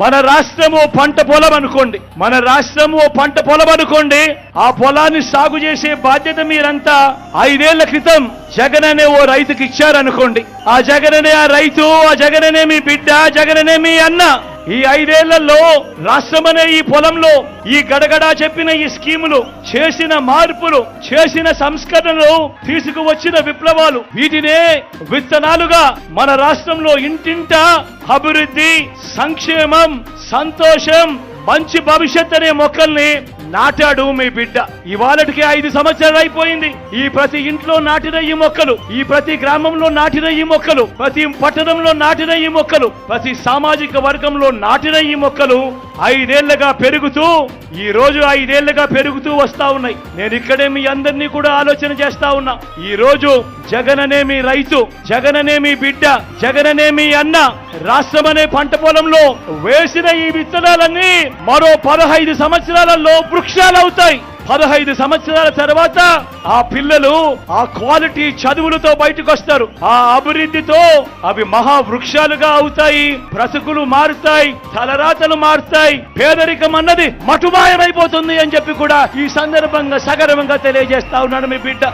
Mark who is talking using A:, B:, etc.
A: మన రాష్ట్రము ఓ పంట పొలం అనుకోండి. మన రాష్ట్రము ఓ పంట పొలం అనుకోండి ఆ పొలాన్ని సాగు చేసే బాధ్యత మీరంతా ఐదేళ్ళ క్రితం జగన్ అనే ఓ రైతుకి ఇచ్చారనుకోండి. ఆ జగననే ఆ రైతు ఆ జగననే మీ బిడ్డ జగననే మీ అన్న ఈ ఐదేళ్ళలో రాష్ట్రం అనే ఈ పొలంలో ఈ గడగడా చెప్పిన ఈ స్కీములు చేసిన మార్పులు చేసిన సంస్కరణలు తీసుకువచ్చిన విప్లవాలు వీటినే విత్తనాలుగా మన రాష్ట్రంలో ఇంటింట అభివృద్ధి సంక్షేమం సంతోషం మంచి భవిష్యత్ అనే మొక్కల్ని నాటాడు మీ బిడ్డ. ఇవాళటికి ఐదు సంవత్సరాలు అయిపోయింది. ఈ ప్రతి ఇంట్లో నాటిన ఈ మొక్కలు ఈ ప్రతి గ్రామంలో నాటిన ఈ మొక్కలు ప్రతి పట్టణంలో నాటిన ఈ మొక్కలు ప్రతి సామాజిక వర్గంలో నాటిన ఈ మొక్కలు ఐదేళ్ళుగా పెరుగుతూ ఈ రోజు ఐదేళ్ళుగా పెరుగుతూ వస్తా ఉన్నాయి. నేను ఇక్కడే మీ అందరినీ కూడా ఆలోచన చేస్తా ఉన్నా. ఈ రోజు జగననేమి మీ రైతు జగననేమి మీ బిడ్డ జగననేమి మీ అన్న రాష్ట్రం అనే పంట పొలంలో వేసిన ఈ విత్తనాలన్నీ మరో పదహైదు సంవత్సరాలలో వృక్షాలు అవుతాయి పదహైదు సంవత్సరాల తర్వాత ఆ పిల్లలు ఆ క్వాలిటీ చదువులతో బయటకు వస్తారు. ఆ అభివృద్ధితో అవి మహా వృక్షాలుగా అవుతాయి బ్రతుకులు మారుతాయి తలరాతలు మారుతాయి పేదరికం అన్నది మటుమాయమైపోతుంది అని చెప్పి కూడా ఈ సందర్భంగా సగర్వంగా తెలియజేస్తా ఉన్నాడు మీ బిడ్డ.